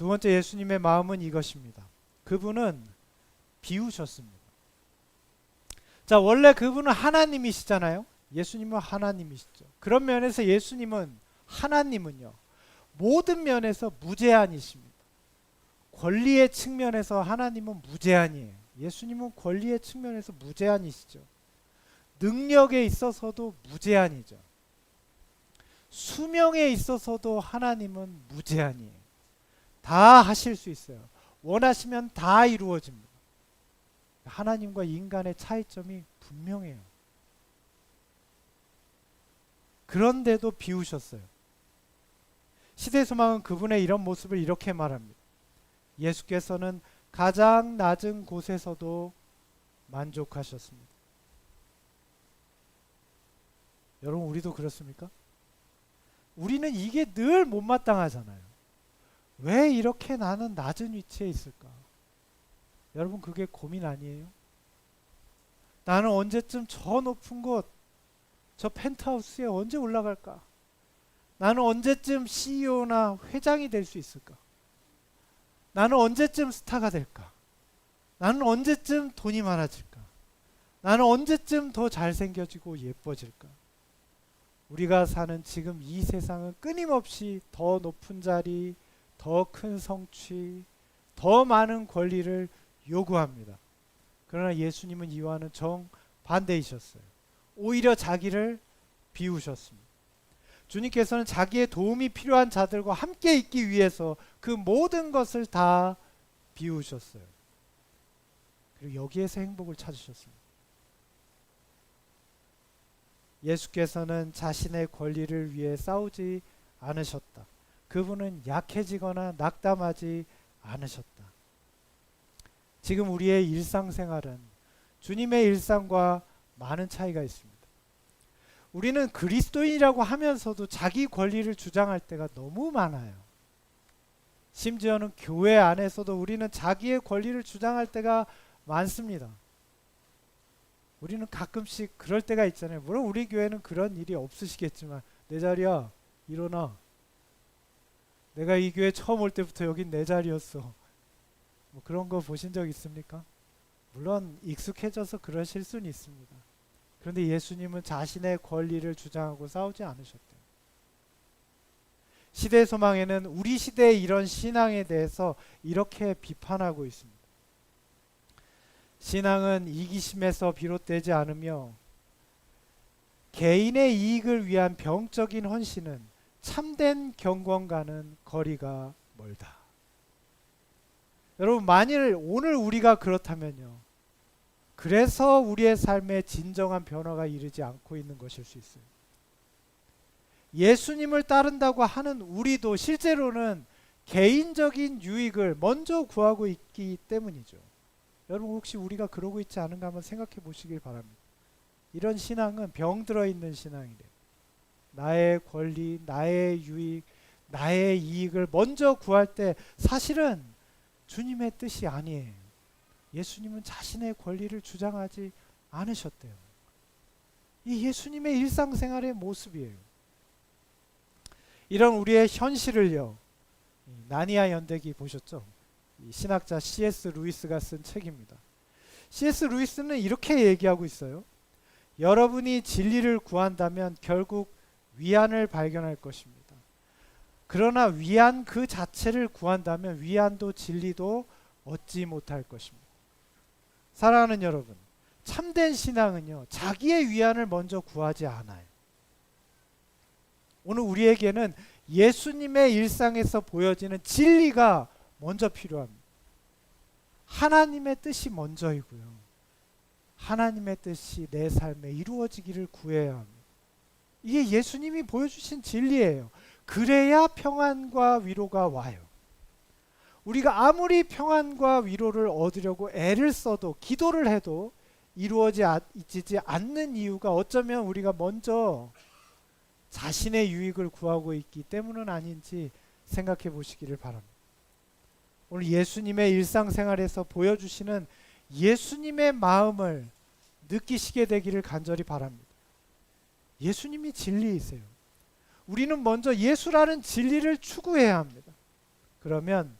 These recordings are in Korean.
두 번째 예수님의 마음은 이것입니다. 그분은 비우셨습니다. 자, 원래 그분은 하나님이시잖아요. 예수님은 하나님이시죠. 그런 면에서 예수님은 하나님은요. 모든 면에서 무제한이십니다. 권리의 측면에서 하나님은 무제한이에요. 예수님은 권리의 측면에서 무제한이시죠. 능력에 있어서도 무제한이죠. 수명에 있어서도 하나님은 무제한이에요. 다 하실 수 있어요. 원하시면 다 이루어집니다. 하나님과 인간의 차이점이 분명해요. 그런데도 비우셨어요. 시대 소망은 그분의 이런 모습을 이렇게 말합니다. 예수께서는 가장 낮은 곳에서도 만족하셨습니다. 여러분 우리도 그렇습니까? 우리는 이게 늘 못마땅하잖아요. 왜 이렇게 나는 낮은 위치에 있을까? 여러분 그게 고민 아니에요? 나는 언제쯤 저 높은 곳, 저 펜트하우스에 언제 올라갈까? 나는 언제쯤 CEO나 회장이 될 수 있을까? 나는 언제쯤 스타가 될까? 나는 언제쯤 돈이 많아질까? 나는 언제쯤 더 잘생겨지고 예뻐질까? 우리가 사는 지금 이 세상은 끊임없이 더 높은 자리, 더 큰 성취, 더 많은 권리를 요구합니다. 그러나 예수님은 이와는 정 반대이셨어요. 오히려 자기를 비우셨습니다. 주님께서는 자기의 도움이 필요한 자들과 함께 있기 위해서 그 모든 것을 다 비우셨어요. 그리고 여기에서 행복을 찾으셨습니다. 예수께서는 자신의 권리를 위해 싸우지 않으셨다. 그분은 약해지거나 낙담하지 않으셨다. 지금 우리의 일상생활은 주님의 일상과 많은 차이가 있습니다. 우리는 그리스도인이라고 하면서도 자기 권리를 주장할 때가 너무 많아요. 심지어는 교회 안에서도 우리는 자기의 권리를 주장할 때가 많습니다. 우리는 가끔씩 그럴 때가 있잖아요. 물론 우리 교회는 그런 일이 없으시겠지만 내 자리야 일어나. 내가 이 교회 처음 올 때부터 여긴 내 자리였어. 뭐 그런 거 보신 적 있습니까? 물론 익숙해져서 그러실 수는 있습니다. 그런데 예수님은 자신의 권리를 주장하고 싸우지 않으셨대요. 시대 소망에는 우리 시대의 이런 신앙에 대해서 이렇게 비판하고 있습니다. 신앙은 이기심에서 비롯되지 않으며 개인의 이익을 위한 병적인 헌신은 참된 경건과는 거리가 멀다. 여러분 만일 오늘 우리가 그렇다면요. 그래서 우리의 삶에 진정한 변화가 이르지 않고 있는 것일 수 있어요. 예수님을 따른다고 하는 우리도 실제로는 개인적인 유익을 먼저 구하고 있기 때문이죠. 여러분 혹시 우리가 그러고 있지 않은가 한번 생각해 보시길 바랍니다. 이런 신앙은 병들어 있는 신앙이래요. 나의 권리, 나의 유익, 나의 이익을 먼저 구할 때 사실은 주님의 뜻이 아니에요. 예수님은 자신의 권리를 주장하지 않으셨대요. 이 예수님의 일상생활의 모습이에요. 이런 우리의 현실을요. 나니아 연대기 보셨죠? 신학자 C.S. 루이스가 쓴 책입니다. C.S. 루이스는 이렇게 얘기하고 있어요. 여러분이 진리를 구한다면 결국 위안을 발견할 것입니다. 그러나 위안 그 자체를 구한다면 위안도 진리도 얻지 못할 것입니다. 사랑하는 여러분, 참된 신앙은요, 자기의 위안을 먼저 구하지 않아요. 오늘 우리에게는 예수님의 일상에서 보여지는 진리가 먼저 필요합니다. 하나님의 뜻이 먼저이고요. 하나님의 뜻이 내 삶에 이루어지기를 구해야 합니다. 이게 예수님이 보여주신 진리예요. 그래야 평안과 위로가 와요. 우리가 아무리 평안과 위로를 얻으려고 애를 써도 기도를 해도 이루어지지 않는 이유가 어쩌면 우리가 먼저 자신의 유익을 구하고 있기 때문은 아닌지 생각해 보시기를 바랍니다. 오늘 예수님의 일상생활에서 보여주시는 예수님의 마음을 느끼시게 되기를 간절히 바랍니다. 예수님이 진리이세요. 우리는 먼저 예수라는 진리를 추구해야 합니다. 그러면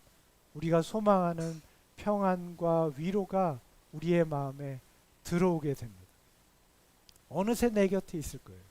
우리가 소망하는 평안과 위로가 우리의 마음에 들어오게 됩니다. 어느새 내 곁에 있을 거예요.